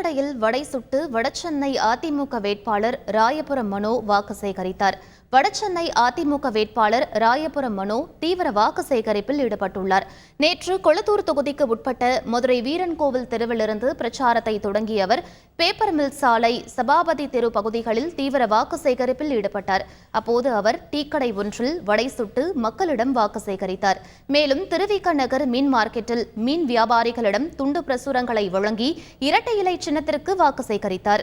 டீக்கடையில் வடை சுட்டு வடசென்னை அதிமுக வேட்பாளர் ராயபுரம் மனோ வாக்கு சேகரித்தார். வடசென்னை அதிமுக வேட்பாளர் ராயபுரம் மனோ தீவிர வாக்கு சேகரிப்பில் ஈடுபட்டுள்ளார். நேற்று கொளத்தூர் தொகுதிக்கு உட்பட்ட மதுரை வீரன்கோவில் தெருவிலிருந்து பிரச்சாரத்தை தொடங்கிய அவர் பேப்பர் மில் சாலை சபாபதி தெரு பகுதிகளில் தீவிர வாக்கு சேகரிப்பில் ஈடுபட்டார். அப்போது அவர் டீக்கடை ஒன்றில் வடை சுட்டு மக்களிடம் வாக்கு சேகரித்தார். மேலும் திருவிக நகர் மீன் மார்க்கெட்டில் மீன் வியாபாரிகளிடம் துண்டு பிரசுரங்களை வழங்கி இரட்டை இலை சின்னத்திற்கு வாக்கு சேகரித்தார்.